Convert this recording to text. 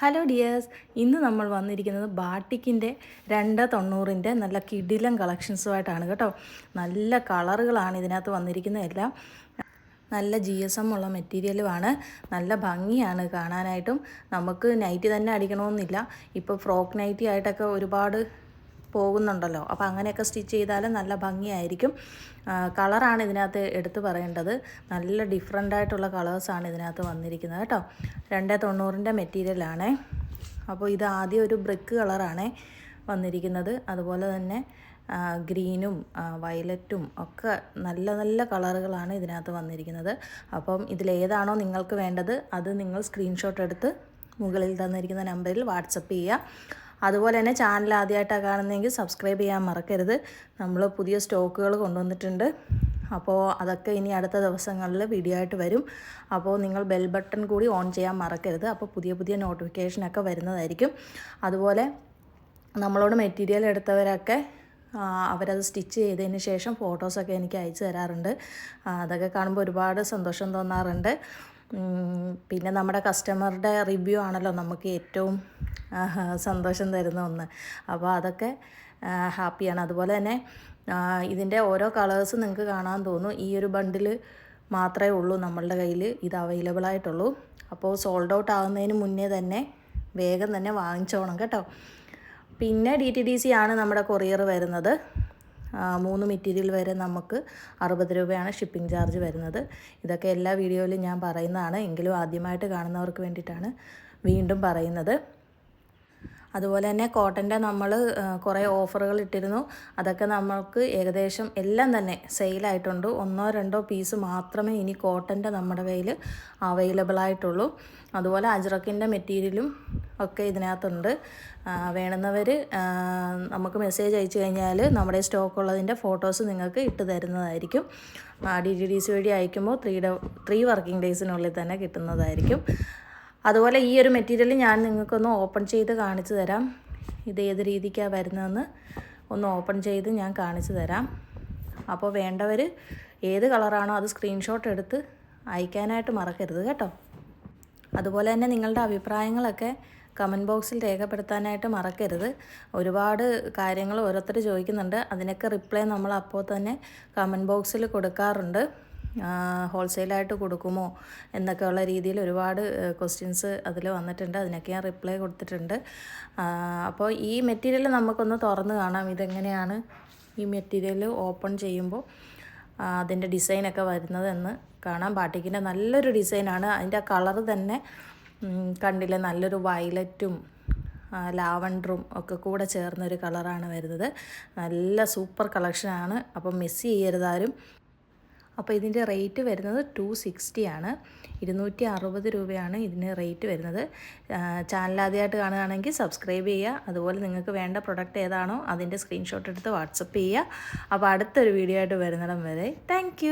Hello dears ഇന്ന് നമ്മൾ വന്നിരിക്കുന്നത് ബാട്ടിക്കിന്റെ രണ്ട് തൊണ്ണൂറിന്റെ നല്ല കിടിലം കളക്ഷൻസുമായിട്ടാണ് കേട്ടോ. നല്ല കളറുകളാണ് ഇതിനകത്ത് വന്നിരിക്കുന്നതെല്ലാം നല്ല ജി എസ് എം ഉള്ള മെറ്റീരിയലുമാണ്. നല്ല ഭംഗിയാണ് കാണാനായിട്ടും. നമുക്ക് നൈറ്റി തന്നെ അടിക്കണമെന്നില്ല. ഇപ്പോൾ ഫ്രോക്ക് നൈറ്റി ആയിട്ടൊക്കെ ഒരുപാട് പോകുന്നുണ്ടല്ലോ. അപ്പോൾ അങ്ങനെയൊക്കെ സ്റ്റിച്ച് ചെയ്താൽ നല്ല ഭംഗിയായിരിക്കും. കളറാണ് ഇതിനകത്ത് എടുത്തു പറയേണ്ടത്. നല്ല ഡിഫറെന്റ് ആയിട്ടുള്ള കളേഴ്സാണ് ഇതിനകത്ത് വന്നിരിക്കുന്നത് കേട്ടോ. രണ്ട് തൊണ്ണൂറിന്റെ മെറ്റീരിയലാണ് അപ്പോൾ ഇത് ആദ്യം ഒരു ബ്രിക്ക് കളറാണ് വന്നിരിക്കുന്നത്. അതുപോലെ തന്നെ ഗ്രീനും വയലറ്റും ഒക്കെ നല്ല നല്ല കളറുകളാണ് ഇതിനകത്ത് വന്നിരിക്കുന്നത്. അപ്പം ഇതിലേതാണോ നിങ്ങൾക്ക് വേണ്ടത് അത് നിങ്ങൾ സ്ക്രീൻഷോട്ട് എടുത്ത് മുകളിൽ തന്നിരിക്കുന്ന നമ്പറിൽ വാട്സപ്പ് ചെയ്യുക. അതുപോലെ തന്നെ ചാനൽ ആദ്യമായിട്ടാണ് കാണുന്നതെങ്കിൽ സബ്സ്ക്രൈബ് ചെയ്യാൻ മറക്കരുത്. നമ്മൾ പുതിയ സ്റ്റോക്കുകൾ കൊണ്ടുവന്നിട്ടുണ്ട്. അപ്പോൾ അതൊക്കെ ഇനി അടുത്ത ദിവസങ്ങളിൽ വീഡിയോ ആയിട്ട് വരും. അപ്പോൾ നിങ്ങൾ ബെൽ ബട്ടൺ കൂടി ഓൺ ചെയ്യാൻ മറക്കരുത്. അപ്പോൾ പുതിയ പുതിയ നോട്ടിഫിക്കേഷനൊക്കെ വരുന്നതായിരിക്കും. അതുപോലെ നമ്മളോട് മെറ്റീരിയൽ എടുത്തവരൊക്കെ അവരത് സ്റ്റിച്ച് ചെയ്തതിന് ശേഷം ഫോട്ടോസൊക്കെ എനിക്ക് അയച്ചു തരാറുണ്ട്. അതൊക്കെ കാണുമ്പോൾ ഒരുപാട് സന്തോഷം തോന്നാറുണ്ട്. പിന്നെ നമ്മുടെ കസ്റ്റമറുടെ റിവ്യൂ ആണല്ലോ നമുക്ക് ഏറ്റവും സന്തോഷം തരുന്ന ഒന്ന്. അപ്പോൾ അതൊക്കെ ഹാപ്പിയാണ്. അതുപോലെ തന്നെ ഇതിന്റെ ഓരോ കളേഴ്സ് നിങ്ങൾക്ക് കാണാൻ തോന്നും. ഈ ഒരു ബണ്ടിൽ മാത്രമേ ഉള്ളൂ നമ്മളുടെ കയ്യിൽ ഇത് അവൈലബിൾ ആയിട്ടുള്ളൂ. അപ്പോൾ സോൾഡ് ഔട്ട് ആകുന്നതിന് മുന്നേ തന്നെ വേഗം തന്നെ വാങ്ങിച്ചോണം കേട്ടോ. പിന്നെ ഡി ടി ഡി സി ആണ് നമ്മുടെ കൊറിയർ വരുന്നത്. മൂന്ന് മെറ്റീരിയൽ വരെ നമുക്ക് അറുപത് രൂപയാണ് ഷിപ്പിംഗ് ചാർജ് വരുന്നത്. ഇതൊക്കെ എല്ലാ വീഡിയോയിലും ഞാൻ പറയുന്നതാണ്. എങ്കിലും ആദ്യമായിട്ട് കാണുന്നവർക്ക് വേണ്ടിയിട്ടാണ് വീണ്ടും പറയുന്നത്. അതുപോലെ തന്നെ കോട്ടന്റെ നമ്മൾ കുറേ ഓഫറുകൾ ഇട്ടിരുന്നു. അതൊക്കെ നമ്മൾക്ക് ഏകദേശം എല്ലാം തന്നെ സെയിലായിട്ടുണ്ട് ഒന്നോ രണ്ടോ പീസ് മാത്രമേ ഇനി കോട്ടന്റെ നമ്മുടെ കയ്യിൽ അവൈലബിൾ ആയിട്ടുള്ളൂ. അതുപോലെ അജ്രക്കിന്റെ മെറ്റീരിയലും ഒക്കെ ഇതിനകത്തുണ്ട്. വേണമെന്നവർ നമുക്ക് മെസ്സേജ് അയച്ചു കഴിഞ്ഞാൽ നമ്മുടെ സ്റ്റോക്ക് ഉള്ളതിന്റെ ഫോട്ടോസ് നിങ്ങൾക്ക് ഇട്ട് തരുന്നതായിരിക്കും. ഡി ടി ഡി സി വഴി അയക്കുമ്പോൾ ത്രീ ഡ ത്രീ വർക്കിംഗ് ഡേയ്സിനുള്ളിൽ തന്നെ കിട്ടുന്നതായിരിക്കും. അതുപോലെ ഈ ഒരു മെറ്റീരിയൽ ഞാൻ നിങ്ങൾക്കൊന്ന് ഓപ്പൺ ചെയ്ത് കാണിച്ചു തരാം. ഇത് ഏത് രീതിക്കാണ് വരുന്നതെന്ന് ഒന്ന് ഓപ്പൺ ചെയ്ത് ഞാൻ കാണിച്ചു തരാം. അപ്പോൾ വേണ്ടവർ ഏത് കളറാണോ അത് സ്ക്രീൻഷോട്ട് എടുത്ത് അയക്കാനായിട്ട് മറക്കരുത് കേട്ടോ. അതുപോലെ തന്നെ നിങ്ങളുടെ അഭിപ്രായങ്ങളൊക്കെ കമന്റ് ബോക്സിൽ രേഖപ്പെടുത്താനായിട്ട് മറക്കരുത്. ഒരുപാട് കാര്യങ്ങൾ ഓരോരുത്തർ ചോദിക്കുന്നുണ്ട്. അതിനൊക്കെ റിപ്ലൈ നമ്മൾ അപ്പോൾ തന്നെ കമന്റ് ബോക്സിൽ കൊടുക്കാറുണ്ട്. ഹോൾസെയിലായിട്ട് കൊടുക്കുമോ എന്നൊക്കെയുള്ള രീതിയിൽ ഒരുപാട് ക്വസ്റ്റ്യൻസ് അതിൽ വന്നിട്ടുണ്ട്. അതിനൊക്കെ ഞാൻ റിപ്ലൈ കൊടുത്തിട്ടുണ്ട്. അപ്പോൾ ഈ മെറ്റീരിയൽ നമുക്കൊന്ന് തുറന്ന് കാണാം. ഇതെങ്ങനെയാണ് ഈ മെറ്റീരിയൽ ഓപ്പൺ ചെയ്യുമ്പോൾ അതിന്റെ ഡിസൈനൊക്കെ വരുന്നതെന്ന് കാണാം. ബാട്ടിക്കിന്റെ നല്ലൊരു ഡിസൈനാണ് അതിന്റെ കളർ തന്നെ കണ്ടില്ല? നല്ലൊരു വയലറ്റും ലാവണ്ടറും ഒക്കെ കൂടെ ചേർന്നൊരു കളറാണ് വരുന്നത്. നല്ല സൂപ്പർ കളക്ഷനാണ് അപ്പം മിസ് ചെയ്യരുതാരും. അപ്പോൾ ഇതിന്റെ റേറ്റ് വരുന്നത് ടു സിക്സ്റ്റി ആണ്. ഇരുന്നൂറ്റി അറുപത് രൂപയാണ് ഇതിന് റേറ്റ് വരുന്നത്. ചാനൽ ആദ്യമായിട്ട് കാണുകയാണെങ്കിൽ സബ്സ്ക്രൈബ് ചെയ്യുക. അതുപോലെ നിങ്ങൾക്ക് വേണ്ട പ്രൊഡക്റ്റ് ഏതാണോ അതിന്റെ സ്ക്രീൻഷോട്ട് എടുത്ത് വാട്സപ്പ് ചെയ്യുക. അപ്പോൾ അടുത്തൊരു വീഡിയോ ആയിട്ട് വരുന്നിടം വരെ. താങ്ക്